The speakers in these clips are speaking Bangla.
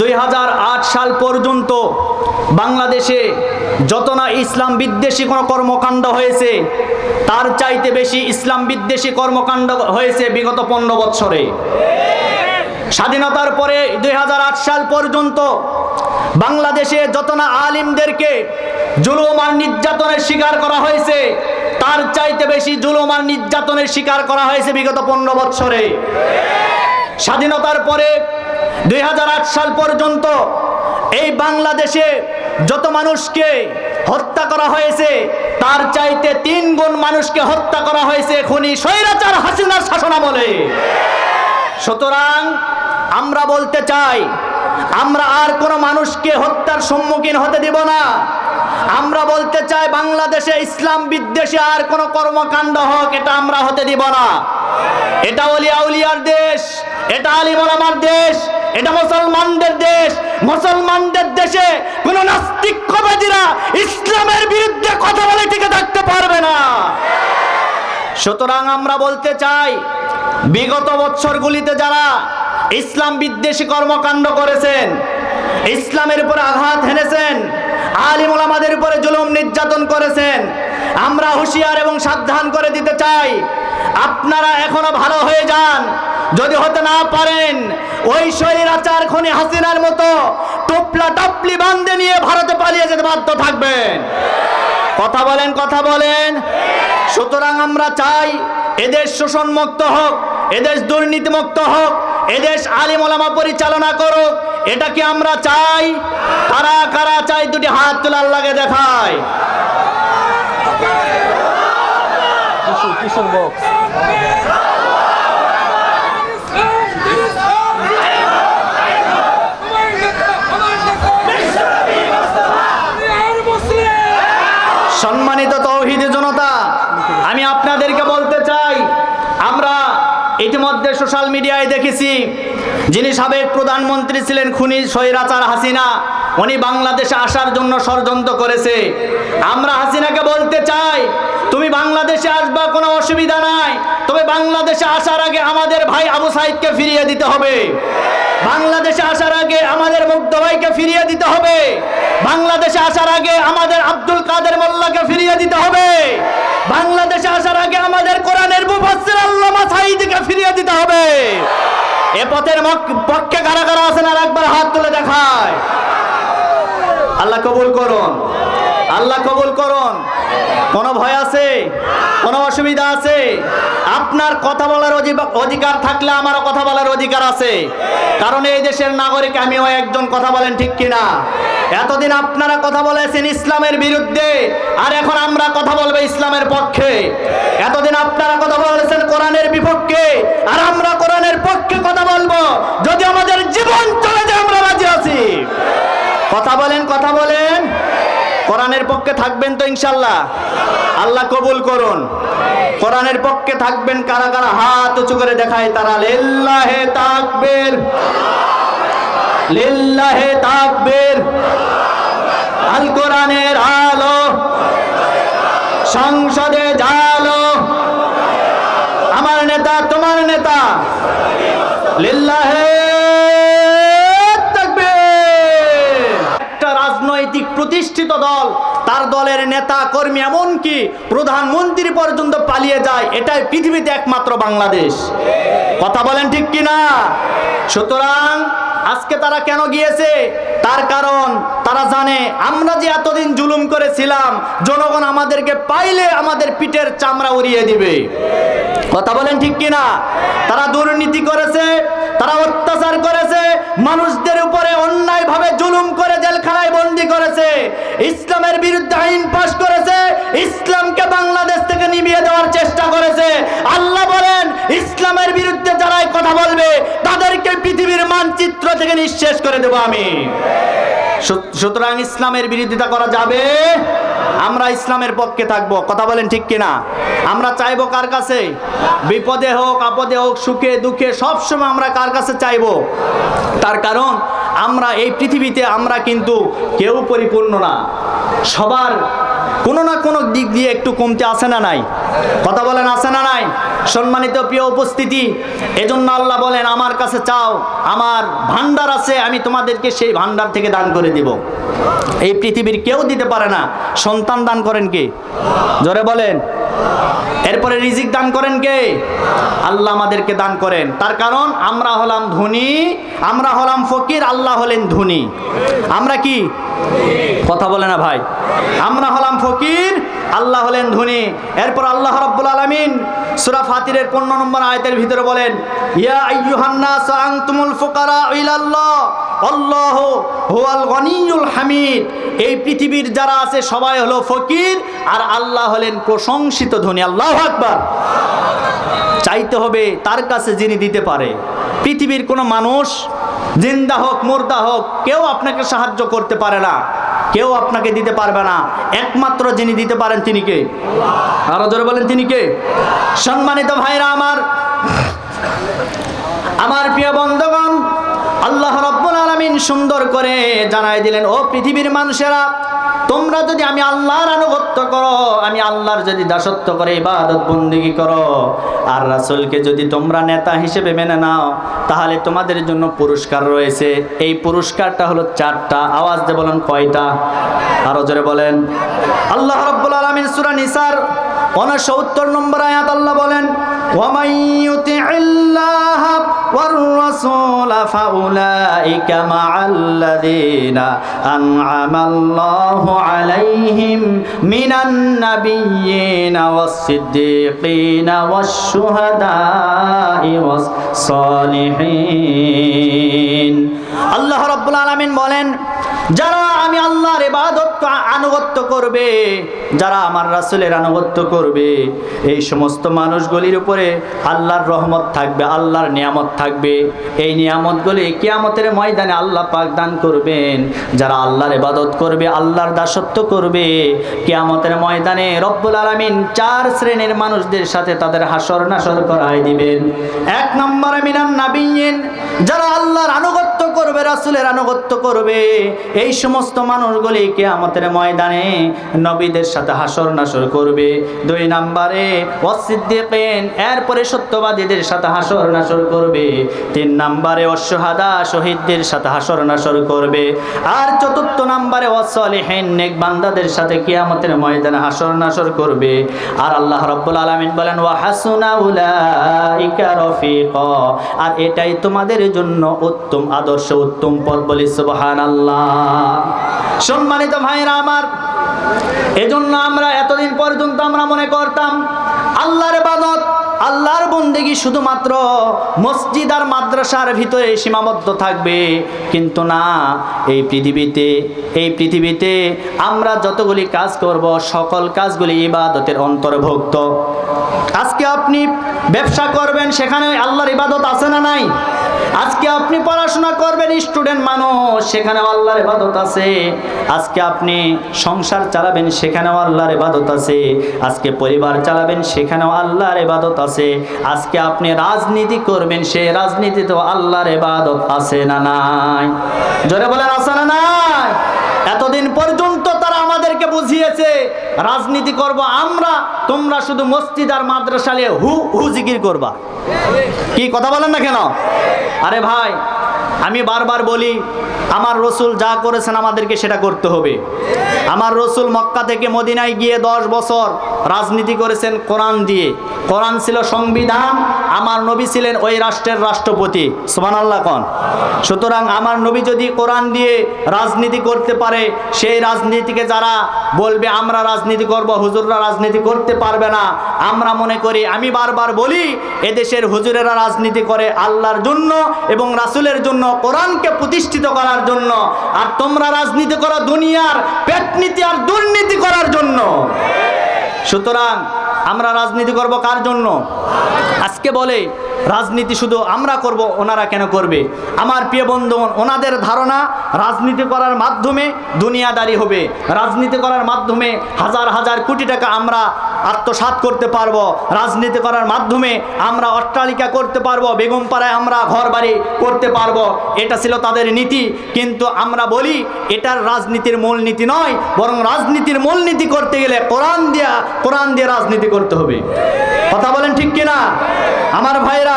দুই হাজার আট সাল পর্যন্ত বাংলাদেশে যত না ইসলাম বিদ্বেষী কোনো কর্মকাণ্ড হয়েছে, তার চাইতে বেশি ইসলাম বিদ্বেষী কর্মকাণ্ড হয়েছে বিগত পনেরো বৎসরে। স্বাধীনতার পরে দুই হাজার আট সাল পর্যন্ত বাংলাদেশে যত না আলিমদেরকে জুলুম নির্যাতনের শিকার করা হয়েছে, তার চাইতে বেশি জুলুম নির্যাতনের শিকার করা হয়েছে বিগত পনেরো বৎসরে। স্বাধীনতার পরে দুই হাজার আট সাল পর্যন্ত এই বাংলাদেশে যত মানুষকে হত্যা করা হয়েছে, তার চাইতে তিন গুণ মানুষকে হত্যা করা হয়েছে খুনি স্বৈরাচার হাসিনার শাসনামলে। সুতরাং আমরা বলতে চাই, আমরা আর কোনো মানুষকে হত্যার সম্মুখীন হতে দিব না। আমরা বলতে চাই, বাংলাদেশে ইসলাম বিদ্বেষে আর কোনো কর্মকাণ্ড হোক, এটা আমরা হতে দিব না। এটা অলিয়া উলিয়ার দেশ, এটা আলিমার দেশ এটা মুসলমানদের দেশ। মুসলমানদের দেশে কোন নাস্তিকবাদীরা ইসলামের বিরুদ্ধে কথা বলে টিকে থাকতে পারবে না। সুতরাং আমরা বলতে চাই, বিগত বছরগুলিতে যারা ইসলাম বিদ্বেষী কর্মকাণ্ড করেছেন, ইসলামের উপরে আঘাত হেনেছেন আলিমুল আমাদের উপরে জুলুম নির্যাতন করেছেন, আমরা হুঁশিয়ার এবং সাবধান করে দিতে চাই, আপনারা এখনও ভালো হয়ে যান। যদি হতে না পারেন, ওই শরীরাচার খনি হাসিনার মতো টুপলা টাপলি বান্ধে নিয়ে ভারতে পালিয়ে যেতে বাধ্য থাকবেন। কথা বলেন কথা বলেন। সুতরাং আমরা চাই এদেশ শোষণ মুক্ত হোক, এদেশ দুর্নীতি মুক্ত হোক, এদেশ আলিম ওলামা পরিচালনা করুক, এটা কি আমরা চাই? কারা কারা চাই দুটি হাত তোলার লাগে দেখায়। কিশোর বক্স সম্মানিত তৌহিদি জনতা আমি আপনাদেরকে বলতে চাই আমরা ইতিমধ্যে সোশ্যাল মিডিয়ায় দেখেছি, যিনি সাবেক প্রধানমন্ত্রী ছিলেন খুনি স্বৈরাচার হাসিনা, উনি বাংলাদেশে আসার জন্য ষড়যন্ত্র করেছে। আমরা হাসিনাকে বলতে চাই, তুমি বাংলাদেশে আসবা, কোনো অসুবিধা নাই, তবে বাংলাদেশে আসার আগে আমাদের ভাই আবু সাইদকে ফিরিয়ে দিতে হবে। বাংলাদেশে আসার আগে আমাদের মুগ্ধ ভাইকে ফিরিয়ে দিতে হবে। বাংলাদেশে আসার আগে আমাদের আব্দুল কাদের মোল্লাকে ফিরিয়ে দিতে হবে। বাংলাদেশে আসার আগে আমাদের কোরআনের মুফাসসির আল্লামা সাঈদকে ফিরিয়ে দিতে হবে এ পথের পক্ষে কারা কারা আছেন আর একবার হাত তুলে দেখায়। আল্লাহ কবুল করুন। আল্লাহ কবুল করুন। কোনো ভয় আছে? কোনো অসুবিধা আছে? আপনার কথা বলার অধিকার থাকলে আমারও কথা বলার অধিকার আছে। কারণ এই দেশের নাগরিক আমিও একজন, কথা বলেন ঠিক কিনা? এতদিন আপনারা কথা বলেছেন ইসলামের বিরুদ্ধে, আর এখন আমরা কথা বলব ইসলামের পক্ষে। এতদিন আপনারা কথা বলেছেন কোরআনের বিপক্ষে, আর আমরা পক্ষে কথা বলব। যদি আমাদের জীবন চলে যায়, আমরা রাজি আছি। কথা বলেন কথা বলেন। কোরআনের পক্ষে থাকবেন তো ইনশাল্লাহ আল্লাহ কবুল করুন। কোরআনের পক্ষে থাকবেন, কারা কারা হাত উঁচু করে দেখায়, তারা লিল্লাহে তাকবীর। লিল্লাহে তাকবীর। আল কোরআনের আলো সংসদে প্রতিষ্ঠিত দল, তার দলের নেতা, কর্মী এমনকি প্রধানমন্ত্রী পর্যন্ত পালিয়ে যায়, এটাই পৃথিবীতে একমাত্র বাংলাদেশ। কথা বলেন ঠিক কি না সুতরাং আজকে তারা কেন গিয়েছে? তার কারণ তারা জানে, আমরা যে এতদিন জুলুম করেছিলাম, জনগণ আমাদেরকে পাইলে আমাদের পিঠের চামড়া উড়িয়ে দিবে। কথা বলেন ঠিক কিনা? তারা দুর্নীতি করেছে তারা অত্যাচার করেছে, মানুষদের উপরে অন্যায় ভাবে জুলুম করে জেলখানায় বন্দি করেছে, ইসলামের বিরুদ্ধে আইন পাশ করেছে, ইসলামকে বাংলাদেশ থেকে নিভিয়ে দেওয়ার চেষ্টা করেছে। আল্লাহ বলেন, ইসলামের বিরুদ্ধে যারাই কথা বলবে, তাদেরকে পৃথিবীর মানচিত্র থেকে নিঃশেষ করে দেবো আমি। সুতরাং ইসলামের বিরোধিতা করা যাবে? আমরা ইসলামের পক্ষে থাকব। কথা বলেন ঠিক কিনা? আমরা চাইব কার কাছে? বিপদে হোক, আপদে হোক, সুখে, দুঃখে, সবসময় আমরা কার কাছে চাইব? তার কারণ, আমরা এই পৃথিবীতে আমরা কিন্তু কেউ পরিপূর্ণ না। সবার কোনো না কোনো দিক দিয়ে একটু কমতে আসে না নাই? কথা বলেন আসে না নাই? সম্মানিত প্রিয় উপস্থিতি, এজন্য আল্লাহ বলেন, আমার কাছে চাও, আমার ভান্ডার আছে, আমি তোমাদেরকে সেই ভান্ডার থেকে দান করে দিব। এই পৃথিবীর কেউ দিতে পারে না। সন্তান দান করেন কে? জোরে বলেন। এরপরে রিজিক দান করেন কে? আল্লাহ আমাদেরকে দান করেন। তার কারণ, আমরা হলাম ধনী, আমরা হলাম ফকির, আল্লাহ হলেন ধনী। আমরা কি? কথা বলে না ভাই। আমরা হলাম ফকির, আল্লাহ হলেন ধনী। এরপর আল্লাহ রাব্বুল আলামিন সূরা ফাতিরের 15 নম্বর আয়াতের ভিতরে বলেন আল্লাহু হামিদ। এই পৃথিবীর যারা আছে সবাই হলো ফকির আর আল্লাহ হলেন প্রশংসিত ধনী। আল্লাহু আকবার। চাইতে হবে তার কাছে যিনি দিতে পারে। পৃথিবীর কোনো মানুষ জিন্দা হোক, মুর্দা হোক, কেউ আপনাকে সাহায্য করতে পারে না। কেউ আপনাকে দিতে পারবে না। একমাত্র যিনি দিতে পারেন তিনি কে? আরও জোরে বলেন, তিনি কে? সম্মানিত ভাইরা আমার আমার প্রিয় বন্ধুগণ, আল্লাহ রব্বুল আলামিন সুন্দর করে জানাই দিলেন, ও পৃথিবীর মানুষেরা তোমরা যদি আমি আল্লাহর আনুগত্য করো, আমি আল্লাহর যদি দাসত্ব করে, ইবাদত বন্দিগি করো, আর রাসুলকে যদি তোমরা নেতা হিসেবে মেনে নাও, তাহলে তোমাদের জন্য পুরস্কার রয়েছে। এই পুরস্কারটা হলো চারটা। আওয়াজ দিয়ে বলেন কয়টা? আরও জোরে বলেন। আল্লাহ রাব্বুল আলামিন সূরা নিসার 69 নম্বর আয়াত আল্লাহ বলেন, ওয়া মাইয়ুতি والرسول فأولئك مع الذين أنعم الله عليهم من النبيين والصديقين والشهداء والصالحين আল্লাহ রব্বুল আলামিন বলেন যারা আমি আল্লাহর ইবাদত আনুগত্য করবে, যারা আমার রাসূলের আনুগত্য করবে, এই সমস্ত মানুষগুলির উপরে আল্লাহর রহমত থাকবে, আল্লাহর নিয়ামত থাকবে। এই নিয়ামতগুলি কিয়ামতের ময়দানে আল্লাহ পাক দান করবেন। যারা আল্লাহর এবাদত করবে, আল্লাহর দাসত্ব করবে, কিয়ামতের ময়দানে রব্বুল আলামিন চার শ্রেণির মানুষদের সাথে তাদের হাসর নাসর করাই দিবেন। এক নম্বরে মিনান নাবিয়িন যারা আল্লাহর আনুগত্য করবে, রাসূলের আনুগত্য করবে। এই সমস্ত মানুষগুলি কিয়ামতের ময়দানে নবীদের সাথে হাসর নাসর করবে। দুই নম্বরে ওয়াসিদ্দিকিন এরপরে সত্যবাদীদের সাথে হাসর নাসর করবে। তিন নম্বরে অশ্বহাদা শহীদদের সাথে হাসর নাসর করবে। আর চতুর্থ নম্বরে ওয়াসলিহিন নেক বান্দাদের সাথে কিয়ামতের ময়দানে হাসর নাসর করবে। আর আল্লাহ রাব্বুল আলামিন বলেন হাসুনা উলাইকা রফিকা। আর এটাই তোমাদের জন্য উত্তম আদর্শ উত্তম পথ বলি, সুবহানাল্লাহ। সম্মানিত ভাইরা আমার, এজন্য আমরা এতদিন পর্যন্ত আমরা মনে করতাম, আল্লাহর ইবাদত, আল্লাহর বন্দেগি শুধুমাত্র মসজিদ আর মাদ্রাসার ভিতরে সীমাবদ্ধ থাকবে। কিন্তু না, এই পৃথিবীতে এই পৃথিবীতে আমরা যতগুলি কাজ করব, সকল কাজগুলি ইবাদতের অন্তর্ভুক্ত। আজকে আপনি ব্যবসা করবেন, সেখানে আল্লাহর ইবাদত আছে না নাই? আজকে আপনি পড়াশোনা করবেন স্টুডেন্ট মানুষ, সেখানেও আল্লাহর ইবাদত আছে। আজকে আপনি সংসার চালাবেন, সেখানেও আল্লাহর ইবাদত আছে। আজকে পরিবার চালাবেন, সেখানেও আল্লাহর ইবাদত আছে। আজকে আপনি রাজনীতি করবেন, সেই রাজনীতিতেও আল্লাহর ইবাদত আছে না নাই? জোরে বলেন, আছে না নাই? এতদিন পর্যন্ত রাজনীতি করব আমরা, তোমরা শুধু মসজিদ আর মাদ্রাসালে হু হু জিকির করবা। কি কথা বলেন না কেন? আরে ভাই, আমি বারবার বলি, আমার রসুল যা করেছেন আমাদেরকে সেটা করতে হবে। আমার রসুল মক্কা থেকে মদিনায় গিয়ে দশ বছর রাজনীতি করেছেন কোরআন দিয়ে। কোরআন ছিল সংবিধান, আমার নবী ছিলেন ওই রাষ্ট্রের রাষ্ট্রপতি। সোমান আল্লাহ কন? সুতরাং আমার নবী যদি কোরআন দিয়ে রাজনীতি করতে পারে, সেই রাজনীতিকে যারা বলবে, আমরা রাজনীতি করব, হুজুররা রাজনীতি করতে পারবে না। আমরা মনে করি, আমি বারবার বলি, এদেশের হুজুরেরা রাজনীতি করে আল্লাহর জন্য এবং রাসুলের জন্য, কোরআনকে প্রতিষ্ঠিত করার জন্য। আর তোমরা রাজনীতি করো দুনিয়ার পেটনীতি আর দুর্নীতি করার জন্য। সুতরাং আমরা রাজনীতি করব কার জন্য? আজকে বলে, রাজনীতি শুধু আমরা করব, ওনারা কেন করবে? আমার প্রিয় বন্ধুগণ, ওনাদের ধারণা, রাজনীতি করার মাধ্যমে দুনিয়াদারি হবে। রাজনীতি করার মাধ্যমে হাজার হাজার কোটি টাকা আমরা আত্মসাৎ করতে পারব। রাজনীতি করার মাধ্যমে আমরা অট্টালিকা করতে পারব বেগম পাড়ায় আমরা ঘর বাড়ি করতে পারব। এটা ছিল তাদের নীতি। কিন্তু আমরা বলি, এটার রাজনীতির মূল নীতি নয়, বরং রাজনীতির মূল নীতি করতে গেলে কোরআন দিয়া, কোরআন দিয়ে রাজনীতি করতে হবে। কথা বলেন ঠিক কিনা? আমার ভাইরা,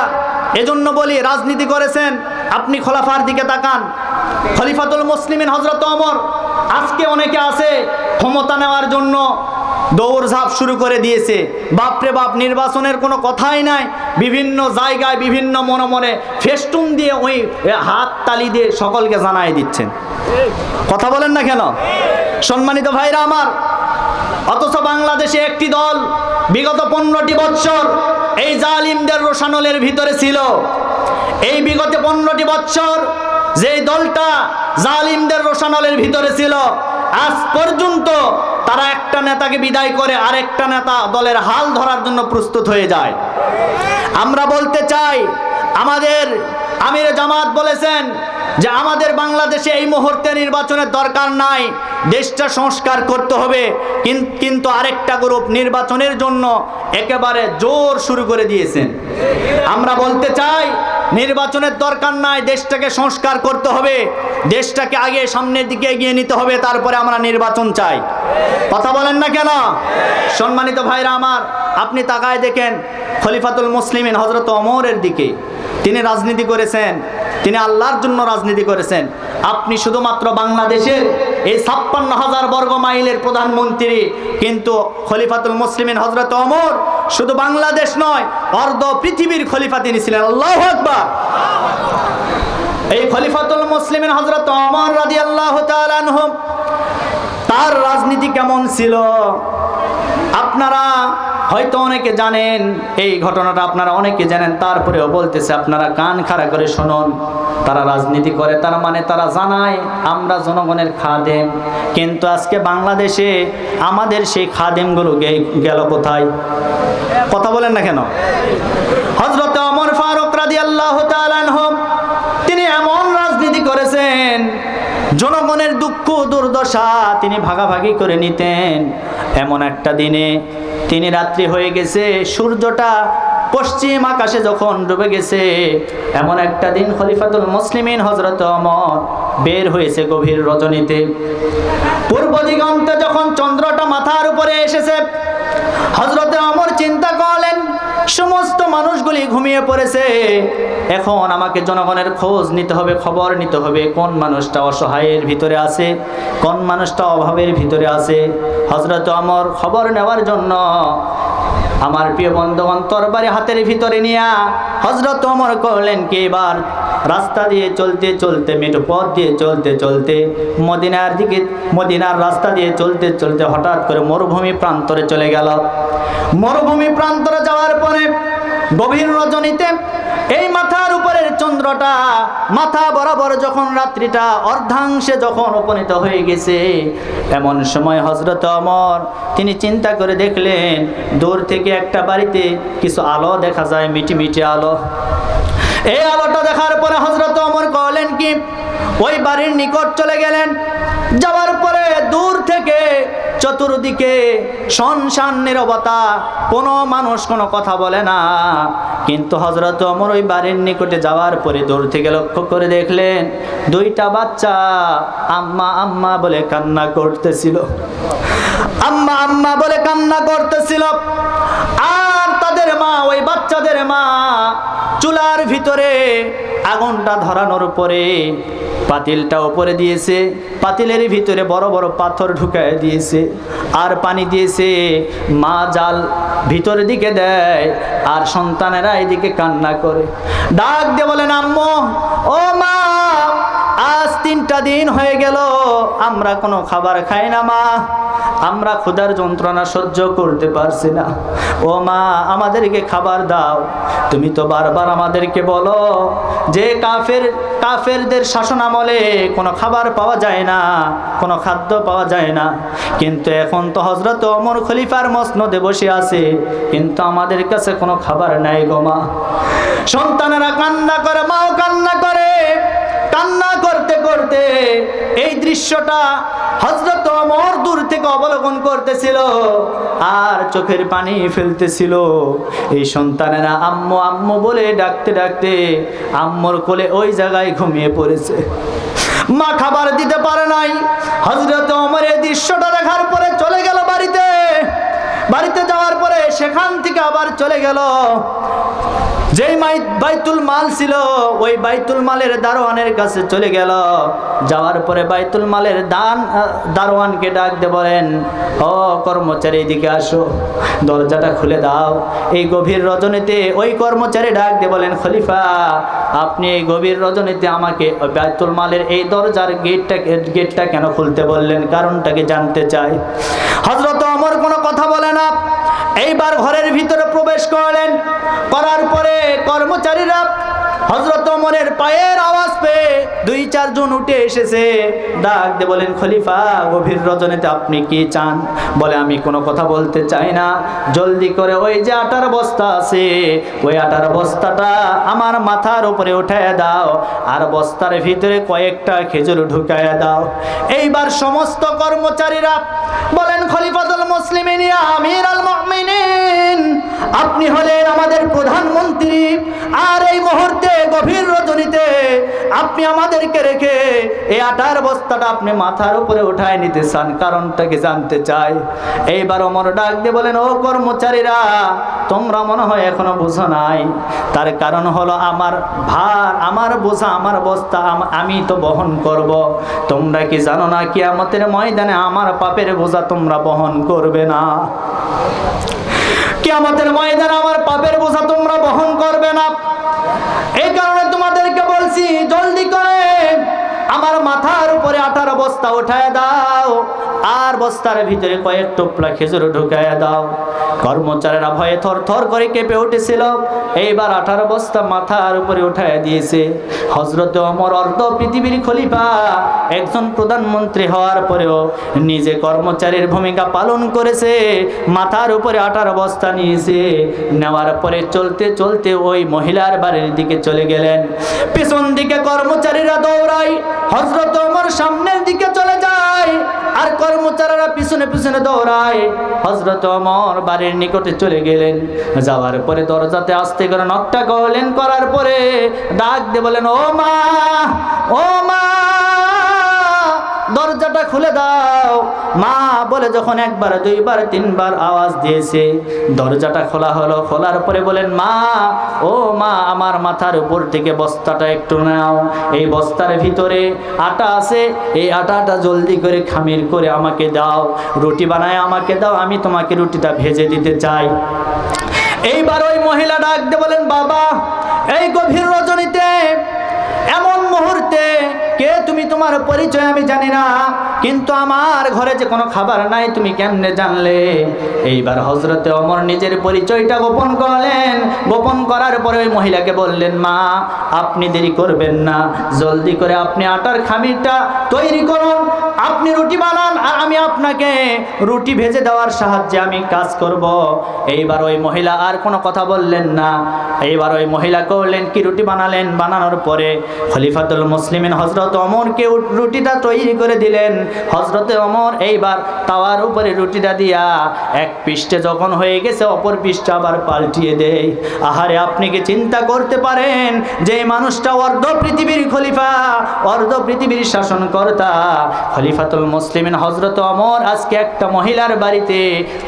এজন্য বলি রাজনীতি করেছেন, আপনি খোলাফার দিকে তাকান। খলিফাতুল মুসলিমিন হজরত অমর আজকে অনেকে আছে ক্ষমতা নেওয়ার জন্য দৌড়ঝাঁপ শুরু করে দিয়েছে। বাপরে বাপ, নির্বাচনের কোনো কথাই নাই। বিভিন্ন জায়গায় বিভিন্ন মনে মনে ফেস্টুন দিয়ে ওই হাত তালি দিয়ে সকলকে জানাই দিচ্ছেন। কথা বলেন না কেন? সম্মানিত ভাইরা আমার অথচ বাংলাদেশে একটি দল বিগত পনেরোটি বৎসর এই জালিমদের রোশানলের ভিতরে ছিল। এই বিগত পনেরোটি বৎসর যে দলটা জালিমদের রোশানলের ভিতরে ছিল, আজ পর্যন্ত তারা একটা নেতাকে বিদায় করে আরেকটা নেতা দলের হাল ধরার জন্য প্রস্তুত হয়ে যায়। আমরা বলতে চাই, আমাদের আমির জামাত বলেছেন যে আমাদের বাংলাদেশে এই মুহূর্তে নির্বাচনের দরকার নাই। দেশটা সংস্কার করতে হবে। কিন- কিন্তু আরেকটা গ্রুপ নির্বাচনের জন্য একেবারে জোর শুরু করে দিয়েছেন। আমরা বলতে চাই, নির্বাচনের দরকার নাই, দেশটাকে সংস্কার করতে হবে। দেশটাকে আগে সামনের দিকে এগিয়ে নিতে হবে, তারপরে আমরা নির্বাচন চাই। কথা বলেন না কেন? সম্মানিত ভাইরা আমার, আপনি তাকায় দেখেন খলিফাতুল মুসলিমিন হজরত অমরের দিকে। তিনি রাজনীতি করেছেন, তিনি আল্লাহর জন্য রাজনীতি করেছেন। আপনি শুধুমাত্র বাংলাদেশের এই ছাপ্পান্ন হাজার বর্গ মাইলের প্রধানমন্ত্রী, কিন্তু খলিফাতুল মুসলিমিন হজরত অমর শুধু বাংলাদেশ নয়, অর্ধ পৃথিবীর খলিফা তিনি ছিলেন। আল্লাহ আকবার। এই খলিফাতুল মুসলিমিন হজরত অমর রাজি আল্লাহ তার রাজনীতি কেমন ছিল? আপনারা হয়তো অনেকে জানেন, এই ঘটনাটা আপনারা অনেকে জানেন, তারপরেও বলতেছে, আপনারা কান খাড়া করে শুনুন। তারা রাজনীতি করে, তার মানে তারা জানায়, আমরা জনগণের খাদেম। কিন্তু আজকে বাংলাদেশে আমাদের সেই খাদেমগুলো গেল কোথায়? কথা বলেন না কেন? হজরত অমর ফারুক রাদি আল্লাহ তিনি এমন রাজনীতি করেছেন, জনগণের দুঃখ দুর্দশা তিনি ভাগাভাগি করে নিতেন। এমন একটা দিনে তিনি রাত্রি হয়ে গেছে, সূর্যটা পশ্চিম আকাশে যখন ডুবে গেছে, এমন একটা দিন খলিফাতুল মুসলিমিন হজরত অমর বের হয়েছে গভীর রজনীতে। পূর্ব দিগন্তে যখন চন্দ্রটা মাথার উপরে এসেছে হজরতে অমর চিন্তা সমস্ত মানুষগুলি ঘুমিয়ে পড়েছে। এখন আমাকে জনগণের খোঁজ নিতে হবে, খবর নিতে হবে, কোন মানুষটা অসহায়ের ভিতরে আছে, কোন মানুষটা অভাবের ভিতরে আছে। হজরত অমর খবর নেওয়ার জন্য আমার প্রিয় বন্ধুগণ তরবারি হাতের ভিতরে নিয়া হজরত অমর করলেন কি? এবার রাস্তা দিয়ে চলতে চলতে মেট্রো পথ দিয়ে চলতে চলতে, মদিনার দিকে, মদিনার রাস্তা দিয়ে চলতে চলতে হঠাৎ করে মরুভূমি প্রান্তরে চলে গেল। মরুভূমি প্রান্তরে যাওয়ার পরে গভীর রজনীতে এই মাথার উপরের চন্দ্রটা মাথা বরাবর যখন রাত্রিটা অর্ধাংশে যখন উপনীত হয়ে গেছে, এমন সময় হজরত অমর, তিনি চিন্তা করে দেখলেন, দূর থেকে একটা বাড়িতে কিছু আলো দেখা যায় মিটি মিটি আলো। এই আলোটা দেখার পরে হজরত অমর করলেন কি, ওই বাড়ির নিকট চলে গেলেন। যাওয়ার পরে দূর থেকে চতুর্দিকে শনশান নিরবতা, কোনো মানুষ কোনো কথা বলে না। কিন্তু হজরত অমর ওই বাড়ির নিকটে যাওয়ার পরে দূর থেকে লক্ষ্য করে দেখলেন, দুইটা বাচ্চা আম্মা আম্মা বলে কান্না করতেছিল। আম্মা আম্মা বলে কান্না করতেছিল। আর তাদের মা, ওই বাচ্চাদের মা, চুলার ভিতরে আগুনটা ধরানোর পরে পাতিলটা ওপরে দিয়েছে, পাতিলের ভিতরে বড় বড় পাথর ঢুকায় দিয়েছে, আর পানি দিয়েছে মা জাল ভিতরের দিকে দেয়, আর সন্তানেরা এদিকে কান্না করে। ডাক দিয়ে বলেন, আম্মু, ও মা তিনটা দিন হয়ে গেল, আমরা কোনো খাবার খাই না মা। আমরা ক্ষুধার যন্ত্রণা সহ্য করতে পারছি না। ও মা, আমাদেরকে খাবার দাও। তুমি তো বারবার আমাদেরকে বলো যে কাফের, কাফেরদের শাসন আমলে কোনো খাবার পাওয়া যায় না, কোনো খাদ্য পাওয়া যায় না। কিন্তু এখন তো হজরত অমর খলিফার মসনদে বসে আছে, কিন্তু আমাদের কাছে কোনো খাবার নাই গো মা। সন্তানেরা কান্না করে, মাও কান্না করে। কান্না করতে করতে এই দৃশ্যটা হজরত অমর দূর থেকে অবলোকন করতেছিল আর চোখের পানি ফেলতেছিল। এই সন্তানেরা আম্মু আম্মু বলে ডাকতে ডাকতে আম্মুর কোলে ওই জায়গায় ঘুমিয়ে পড়েছে। মা খাবার দিতে পারে নাই। হজরত অমর এই দৃশ্যটা দেখার পরে চলে গেল বাড়িতে। বাড়িতে যাওয়ার পরে সেখান থেকে আবার চলে গেল। যেই বাইতুল মাল ছিল, ওই বাইতুল মালের দারোয়ানের কাছে চলে গেল। যাওয়ার পরে বাইতুল মালের দান দারোয়ানকে ডাক দে বলেন, ও কর্মচারী, এদিকে আসো, দরজাটা খুলে দাও। এই গভীর রজনীতে ওই কর্মচারী ডাক দে বলেন, খলিফা, আপনি এই গভীর রজনীতে আমাকে ওই বাইতুল মালের এই দরজার গেটটা গেটটা কেন খুলতে বললেন? কারণটাকে জানতে চাই? হজরত অমর কোনো কথা বলে না। এইবার ঘরের ভিতরে প্রবেশ করলেন। করার পরে কর্মচারীরা হজরত অমরের পায়ের আওয়াজ পেয়ে দুই চারজন উঠে এসেছে। ডাক দে বলেন, খলিফা, গভীর রজনীতে আপনি কি চান? বলে, আমি কোনো কথা বলতে চাই না। জলদি করে ওই যে আটার বস্তা আছে, ওই আটার বস্তাটা আমার মাথার উপরে উঠায় দাও আর বস্তার ভিতরে কয়েকটা খেজুর ঢুকায় দাও। এইবার সমস্ত কর্মচারীরা বলেন, খলিফাতুল মুসলিমিন আমির আল মুমিনিন, আপনি হলেন আমাদের প্রধানমন্ত্রী। আর এই মুহূর্তে গভীর রজনীতে আপনি আমাদেরকে রেখে এই আটার বস্তাটা আপনি মাথার উপরে উঠায় নিতে চান। কারণটাকে জানতে চাই? এইবার অমর ডাক দিয়ে বলেন, ও কর্মচারীরা, তোমরা মনে হয় এখনও বুঝো নাই। তার কারণ হলো আমার ভার, আমার বোঝা, আমার বস্তা, আমি তো বহন করব। তোমরা কি জানো না কি আমাদের ময়দানে আমার পাপের বোঝা তোমরা বহন করবে না? কিয়ামতের ময়দানে আমার পাপের বোঝা তোমরা বহন করবে না। এই কারণে তোমাদেরকে বলছি জলদি আমার মাথার উপরে আঠারো বস্তা উঠায় দাও, আর বস্তার ভিতরে কয়েক টোপলা খেজুর ঢুকায় দাও। কর্মচারীরা ভয়ে থর থর করে কেঁপে উঠেছিল। এইবার আঠারো বস্তা মাথার উপরে উঠায় দিয়েছে। হজরত অমর অর্ধ পৃথিবীর খলিফা, একজন প্রধানমন্ত্রী হওয়ার পরেও নিজে কর্মচারীর ভূমিকা পালন করেছে, মাথার উপরে আটার বস্তা নিয়েছে। নেওয়ার পরে চলতে চলতে ওই মহিলার বাড়ির দিকে চলে গেলেন। পেছন দিকে কর্মচারীরা দৌড়ায় হজরত ওমর সামনের দিকে চলে যায় আর কর্মচারীরা পিছনে পিছনে দৌড়ায়। হজরত ওমর বাড়ির নিকটে চলে গেলেন। যাওয়ার পরে দরজাতে আসতে করে নকটা করলেন করার পরে ডাক দিয়ে বলেন ও মা ও মা দরজাটা খুলে দাও। মা বলে যখন একবার, দুইবার, তিনবার আওয়াজ দিয়েছে, দরজাটা খোলা হলো। খোলার পরে বলেন, মা, ও মা, আমার মাথার উপর থেকে বস্তাটা একটু নাও। এই বস্তার ভিতরে আটা আছে। এই আটাটা জলদি করে খামির করে আমাকে দাও। রুটি বানায় আমাকে দাও। আমি তোমাকে রুটিটা ভেজে দিতে চাই। এইবার ওই মহিলা ডাক দিয়ে বলেন, বাবা, এই গভীর রজনীতে এমন মুহূর্তে কে তুমি তোমার পরিচয় আমি জানি না, কিন্তু আমার ঘরে যে কোনো খাবার নাই, তুমি কেমনে জানলে? এইবার হজরতে অমর নিজের পরিচয়টা গোপন করলেন। গোপন করার পরে ওই মহিলাকে বললেন, মা, আপনি দেরি করবেন না। জলদি করে আপনি আটার খামিরটা তৈরি করুন। আপনি রুটি বানান আর আমি আপনাকে রুটি ভেজে দেওয়ার সাহায্যে আমি কাজ করব। এইবার ওই মহিলা আর কোনো কথা বললেন না। এইবার ওই মহিলা করলেন কি রুটি বানালেন? বানানোর পরে খলিফাতুল মুসলিমিন হজরত অমরকে রুটিটা তৈরি করে দিলেন। হজরতে অমর এইবার তাওয়ার উপরে রুটিটা দিয়া এক পৃষ্ঠে যখন হয়ে গেছে, অপর পৃষ্ঠে আবার পাল্টিয়ে দেয়। আহারে, আপনি কি চিন্তা করতে পারেন যে মানুষটা অর্ধ পৃথিবীর খলিফা, অর্ধ পৃথিবীর শাসনকর্তা? খলিফাতুল মুসলিমিন হজরত অমর আজকে একটা মহিলার বাড়িতে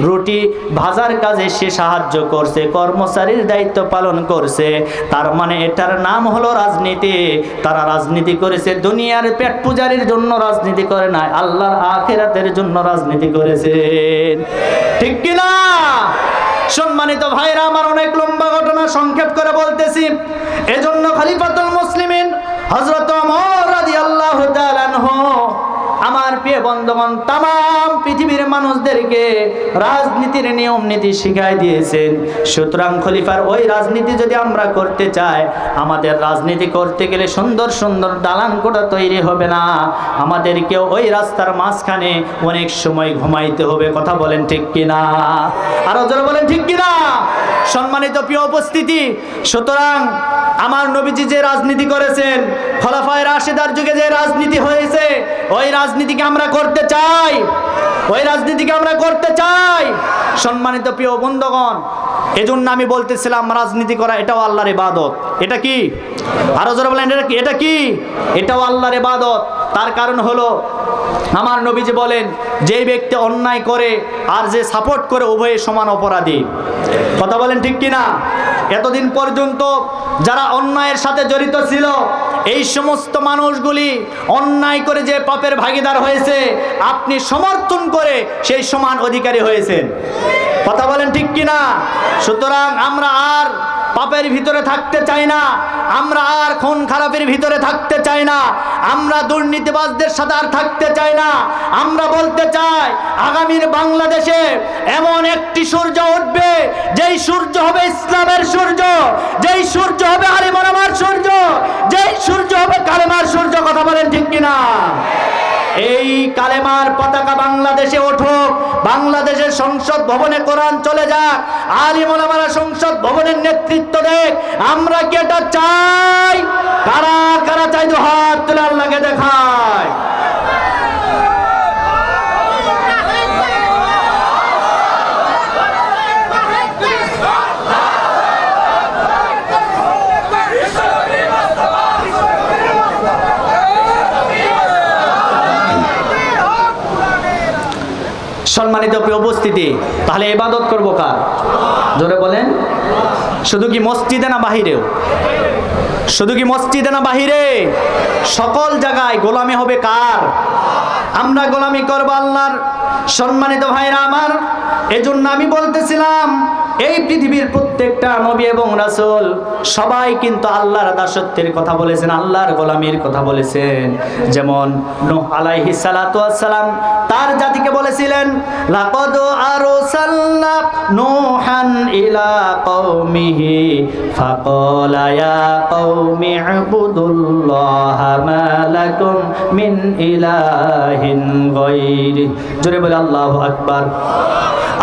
রুটি ভাজার কাজে সে সাহায্য করছে, কর্মচারীর দায়িত্ব পালন করছে। তার মানে এটার নাম হলো রাজনীতি। তারা রাজনীতি করেছে। দুনিয়ার পেট পূজারির জন্য রাজনীতি করে না আল্লাহর আখেরাতের জন্য রাজনীতি করেছে। ঠিক কিনা সম্মানিত ভাইরা, আমার অনেক লম্বা ঘটনা সংক্ষেপ করে বলতেছি। এজন্য খালিফাতুল মুসলিমিন হজরত আল্লাহ আমার প্রিয় বন্ধুগণ তাম পৃথিবীর মানুষদেরকে রাজনীতির নিয়ম নীতি শিখাই দিয়েছেন। সুতরাং খলিফার ওই রাজনীতি যদি আমরা করতে চাই, আমাদের রাজনীতি করতে গেলে সুন্দর সুন্দর দালান কোটা তৈরি হবে না। আমাদেরকে ওই রাস্তার মাঝখানে অনেক সময় ঘুমাইতে হবে, কথা বলেন ঠিক কিনা? আরও জোরে বলেন ঠিক কিনা? সম্মানিত প্রিয় উপস্থিতি, সুতরাং আমার নবীজি যে রাজনীতি করেছেন, খলাফায় রাশেদার যুগে যে রাজনীতি হয়েছে, ওই রাজনীতিকে আমরা করতে চাই। ওই রাজনীতিকে আমরা করতে চাই। সম্মানিত প্রিয় বন্ধুগণ, এজন্য আমি বলতেছিলাম, রাজনীতি করা এটাও আল্লাহর ইবাদত। এটা কি? আরও জোরে বলেন, এটা কি? এটা কি? এটাও আল্লাহর ইবাদত। তার কারণ হলো, আমার নবীজি বলেন যে ব্যক্তি অন্যায় করে আর যে সাপোর্ট করে উভয়ে সমান অপরাধী। কথা বলেন ঠিক কিনা? এতদিন পর্যন্ত যারা অন্যায়ের সাথে জড়িত ছিল এই সমস্ত মানুষগুলি অন্যায় করে যে পাপের ভাগিদার হয়েছে, আপনি সমর্থন করে সেই সমান অধিকারী হয়েছেন। কথা বলেন ঠিক কিনা? সুতরাং আমরা আর পাপের ভিতরে থাকতে চাই না, আমরা আর খুন খারাপের ভিতরে থাকতে চাই না, আমরা দুর্নীতিবাজদের সাথে আর থাকতে চাই না। আমরা বলতে চাই, আগামীর বাংলাদেশে এমন একটি সূর্য উঠবে, যেই সূর্য হবে ইসলামের সূর্য, যেই সূর্য হবে আলিমরামার সূর্য সূর্য হবে কালেমার সূর্য, কথা বলেন ঠিক কিনা? এই কালেমার পতাকা বাংলাদেশে ওঠো বাংলাদেশের সংসদ ভবনে কোরআন চলে যাক আলিমুলামারা সংসদ ভবনের নেতৃত্ব দেখ আমরা কি এটা চাই? কারা কারা চাই? দু হাত তুলে আল্লাহকে দেখায় সম্মানিত উপস্থিতি, তাহলে ইবাদত করব কার? জোরে বলেন। শুধু কি মসজিদে না বাহিরেও? শুধু কি মসজিদে না বাহিরে? সকল জায়গায় গোলামি হবে কার? আমরা গোলামি করব আল্লাহর সম্মানিত ভাইরা আমার। এজন্য আমি বলতেছিলাম, এই পৃথিবীর প্রত্যেকটা নবী এবং রাসূল সবাই কিন্তু আল্লাহর দাসত্বের কথা বলেছেন, আল্লাহর গোলামির কথা বলেছেন। যেমন নূহ ওয়াস সালাম তার জাতিকে বলেছিলেন, লাকাদ আরসালনা নূহান ইলা কওমিহি ফাকালা ইয়া কওমি ইবুদুল্লাহা মা মিন ইলাহিন গায়রি। জোরে বলে আল্লাহু আকবার।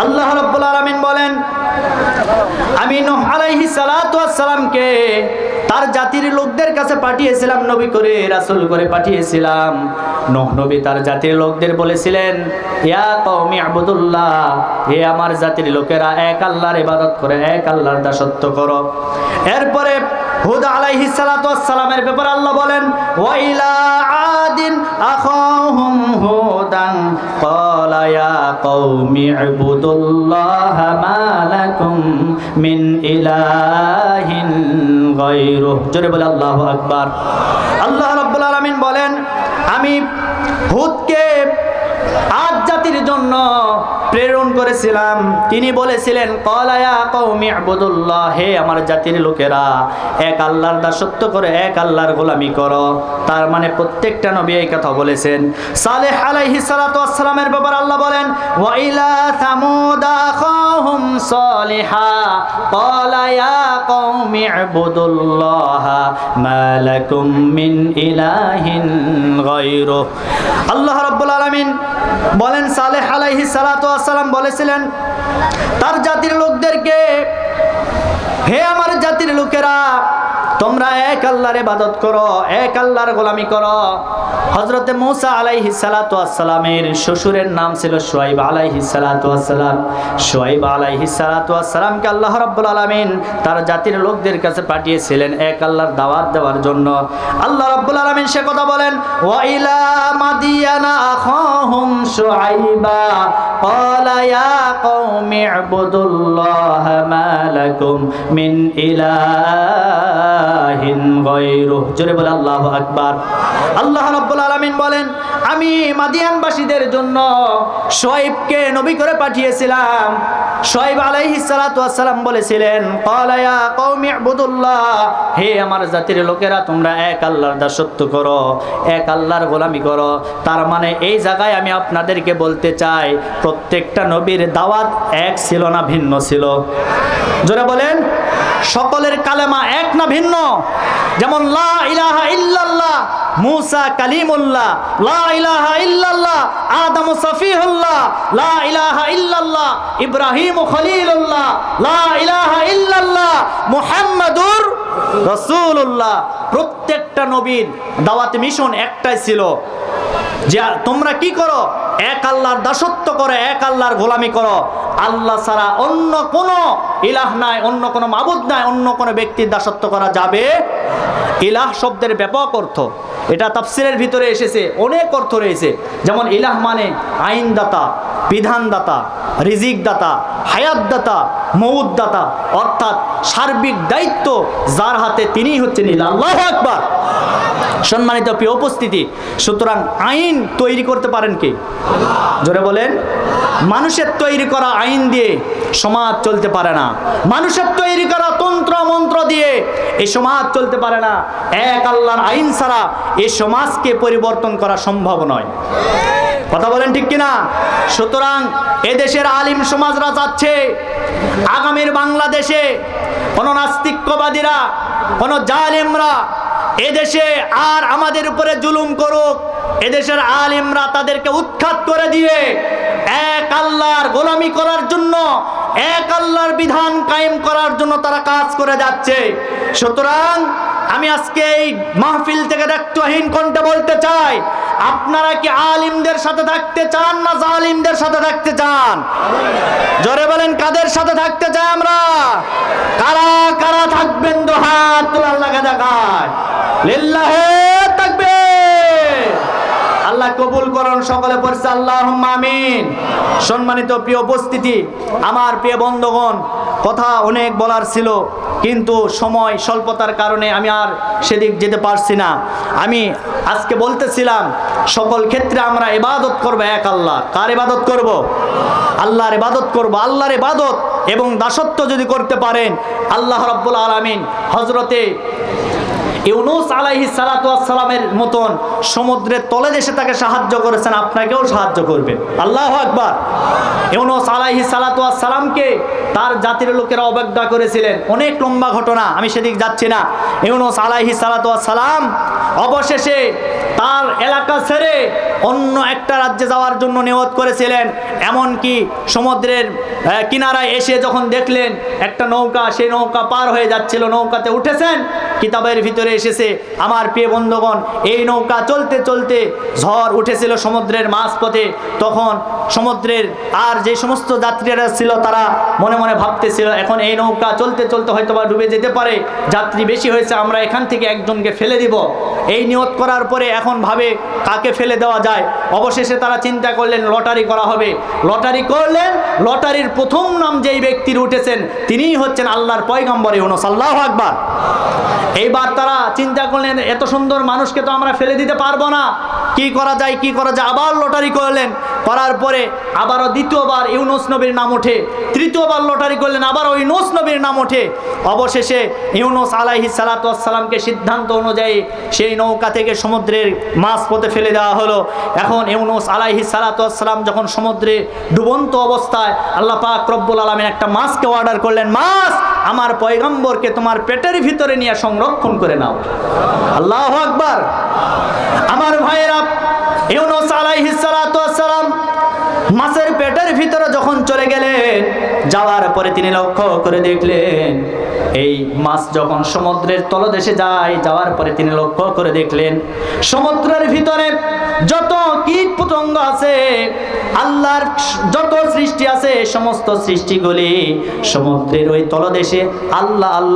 আল্লাহ রাব্বুল আলামিন বলেন, আমি নূহ আলাইহিস সালাতু ওয়াস সালামকে তার জাতির লোকদের কাছে পাঠিয়েছিলাম, নবী করে, রাসূল করে পাঠিয়েছিলাম। নূহ নবী তার জাতির লোকদের বলেছিলেন, ইয়া কওমি আবুদুল্লাহ, হে আমার জাতির লোকেরা, এক আল্লাহর ইবাদত করে, এক আল্লাহর দাসত্ব করো। এরপরে হুদ আলাইহিস সালাতু ওয়াস সালামের ব্যাপারে আল্লাহ বলেন ওয়া ইলা আদিন, আখাহুম হুদান, ক্বালা ইয়া কওমি ইবুদুল্লাহ মা মিন ইলাহিন গায়রুহ। জোরে বলে আল্লাহু আকবার। আল্লাহ রাব্বুল আলামিন বলেন, আমি হুদকে আজ জাতির জন্য প্রেরণ করেছিলাম। তিনি বলেছিলেন কলায়া কৌমি আবুদুল্লাহ হে আমার জাতির লোকেরা, এক আল্লাহর দাসত্ব করে, এক আল্লাহর গোলামি করো। তার মানে প্রত্যেকটা নবী এই কথা বলেছেন। সালেহ আলাইহিস সালাতু ওয়াস সালামের ব্যাপার আল্লাহ বলেন ওয়াইলা সামুদা আখাহুম সালিহা ক্বালা ইয়া কওমি ইবুদুল্লাহ, মা লাকুম মিন ইলাহিন গায়রু আল্লাহ রাব্বুল আলামিন বলেন, সালেহ আলাইহিস সালাতু ওয়াস সালাম বলেছিলেন তার জাতির লোকদেরকে হে আমার জাতির লোকেরা তোমরা এক আল্লাহর ইবাদত করো এক আল্লাহর গোলামি করো হযরতে মূসা আলাইহিস সালাতু ওয়াস সালামের শ্বশুরের নাম ছিল শুআইব আলাইহিস সালাতু ওয়াস সালাম শুআইব আলাইহিস সালাতু ওয়াস সালামকে আল্লাহ রাব্বুল আলামিন তার জাতির লোকদের কাছে পাঠিয়েছিলেন এক আল্লাহর দাওয়াত দেওয়ার জন্য আল্লাহ রাব্বুল আলামিন সে কথা বলেন ওয়া ইলা মাদিয়ানা আখাহুম শুআইবা قال يا قوم اعبدوا الله ما لكم من إله ইলাহিন জোরে বলে আকবার। আল্লাহ রাব্বুল আলামিন বলেন, আমি মাদিয়ানবাসীদের জন্য নবী করে পাঠিয়েছিলাম। আলাইহিস সালাতু বলেছিলেন, ক্বালা ইয়া কওমি ইবুদুল্লাহ, হে আমার জাতির লোকেরা, তোমরা এক আল্লাহর দাসত্ব করো, এক আল্লাহর গোলামি করো। তার মানে এই জায়গায় আমি আপনাদেরকে বলতে চাই, প্রত্যেকটা নবীর দাওয়াত এক ছিল না ভিন্ন ছিল। জোরে বলেন, সকলের কালেমা এক না ভিন্ন যেমন, লা ইলাহা ইল্লাল্লাহ মুসা কালিমুল্লাহ লা ইলাহা ইল্লাল্লাহ আদম সফিহুল্লাহ লা ইলাহা ইল্লাল্লাহ ইব্রাহিম খলিলুল্লাহ লা ইলাহা ইল্লাল্লাহ মুহাম্মাদুর রাসূলুল্লাহ প্রত্যেকটা নবীর দাওয়াত মিশন একটাই ছিল। যে, তোমরা কি করো? এক আল্লাহর দাসত্ব করে, এক আল্লাহর গোলামি করো। আল্লাহ ছাড়া অন্য কোনো ইলাহ নাই, অন্য কোনো মাবুদ নাই, অন্য কোনো ব্যক্তির দাসত্ব করা যাবে ইলাহ শব্দের ব্যাপক অর্থ। এটা তাফসিরের ভিতরে এসেছে, অনেক অর্থ রয়েছে। যেমন ইলাহ মানে আইনদাতা, বিধানদাতা, রিজিকদাতা, হায়াতদাতা মৌদদাতা অর্থাৎ সার্বিক দায়িত্ব যার হাতে তিনিই হচ্ছেন ইলাহ। আল্লাহ আকবার। সম্মানিত প্রিয় উপস্থিতি, সুতরাং আইন তৈরি করতে পারেন কে? জোরে বলেন। মানুষের তৈরি করা আইন দিয়ে সমাজ চলতে পারে না। মানুষের তৈরি করা তন্ত্র মন্ত্র দিয়ে এই সমাজ চলতে পারে না। এক আল্লাহর আইন ছাড়া এই সমাজকে পরিবর্তন করা সম্ভব নয়। কথা বলেন ঠিক কিনা? সুতরাং এদেশের আলিম সমাজরা চাচ্ছে, আগামীর বাংলাদেশে কোনো নাস্তিক্যবাদীরা কোনো জালিমরা এদেশে আর আমাদের উপরে জুলুম করুক। এদেশের আলিমরা তাদেরকে উৎখাত করে দিয়ে এক আল্লাহর গোলামি করার জন্য, এক আল্লাহর বিধান কায়েম করার জন্য তারা কাজ করে যাচ্ছে। সুতরাং আমি আজকে এই মাহফিল থেকে দায়িত্বহীন কণ্ঠে বলতে চাই, আপনারা কি আলিমদের সাথে থাকতে চান না জালিমদের সাথে থাকতে চান? জোরে বলেন, কাদের সাথে থাকতে চাই আমরা? কারা কারা থাকবেন দোহাত তোলার লাগা দেখায়। লিল্লাহে আল্লাহ কবুল করুন, সকলে পড়ছে আল্লাহ আমিন। সম্মানিত প্রিয় উপস্থিতি, আমার প্রিয় বন্ধুগণ, কথা অনেক বলার ছিল, কিন্তু সময় স্বল্পতার কারণে আমি আর সেদিক যেতে পারছি না। আমি আজকে বলতেছিলাম, সকল ক্ষেত্রে আমরা ইবাদত করব এক আল্লাহ। কার ইবাদত করব? আল্লাহর ইবাদত করব। আল্লাহর ইবাদত এবং দাসত্ব যদি করতে পারেন, আল্লাহ রাব্বুল আলামিন হজরতে ইউনুস আলাইহি সালামের মতন সমুদ্রের তলে দেশে তাকে সাহায্য করেছেন, আপনাকেও সাহায্য করবেন আল্লাহ আকবার। ইউনুস আলাইহি সালামকে তার জাতির লোকেরা অবজ্ঞা করেছিলেন। অনেক লম্বা ঘটনা, আমি সেদিক যাচ্ছি না। ইউনুস আলাইহি সালাম অবশেষে তার এলাকা ছেড়ে অন্য একটা রাজ্যে যাওয়ার জন্য নিয়ত করেছিলেন। এমনকি সমুদ্রের আহ, কিনারায় এসে যখন দেখলেন একটা নৌকা সেই নৌকা পার হয়ে যাচ্ছিল নৌকাতে উঠেছেন কিতাবের ভিতরে এসেছে আমার প্রিয় বন্ধুগণ এই নৌকা চলতে চলতে ঝড় উঠেছিল সমুদ্রের মাঝপথে। তখন সমুদ্রের আর যে সমস্ত যাত্রীরা ছিল তারা মনে মনে ভাবতেছিল এখন এই নৌকা চলতে চলতে হয়তো বা ডুবে যেতে পারে। যাত্রী বেশি হয়েছে আমরা এখান থেকে একজনকে ফেলে দিব। এই নিয়ত করার পরে এখন ভাবে কাকে ফেলে দেওয়া যায়। অবশেষে তারা চিন্তা করলেন, লটারি করা হবে। লটারি করলেন, লটারির প্রথম নাম যেই ব্যক্তির উঠেছেন তিনিই হচ্ছেন আল্লাহর পয়গম্বর ইউনুস। আল্লাহ আকবার। এইবার তারা চিন্তা করলেন, এত সুন্দর মানুষকে তো আমরা ফেলে দিতে পারব না। কি করা যায়, কি করা যায়? আবার লটারি করলেন। করার পরে আবারও দ্বিতীয়বার ইউনুস নবীর নাম ওঠে। তৃতীয়বার লটারি করলেন, আবারও ইউনুস নবীর নাম ওঠে। অবশেষে ইউনুস আলাইহি সালাতামকে সিদ্ধান্ত অনুযায়ী সেই নৌকা থেকে সমুদ্রের মাছ পথে ফেলে দেওয়া হলো। এখন ইউনুস আলাইহি সালাতাম যখন সমুদ্রে ডুবন্ত অবস্থায় আল্লাহ পাক রব্বুল আলমিন একটা মাছকে অর্ডার করলেন, মাছ, আমার পয়গম্বরকে তোমার পেটের ভিতরে নিয়ে সংরক্ষণ করে নাও। আল্লাহ আকবার। আমার ভাইয়েরা, ইউনুস আলাইহিস সালাতু ওয়াসসালাম মাছের পেটের ভিতরে যখন চলে গেলেন, যাওয়ার পরে তিনি লক্ষ্য করে দেখলেন, এই মাছ যখন সমুদ্রের তলদেশে যায়, যাওয়ার পরে তিনি লক্ষ্য করে দেখলেন, সমুদ্রের ভিতরে যত কীট পতঙ্গ আছে, আল্লাহর যত সৃষ্টি আছে, সমস্ত সৃষ্টিগুলি সমুদ্রের ওই তলদেশে আল্লাহ আল্লাহ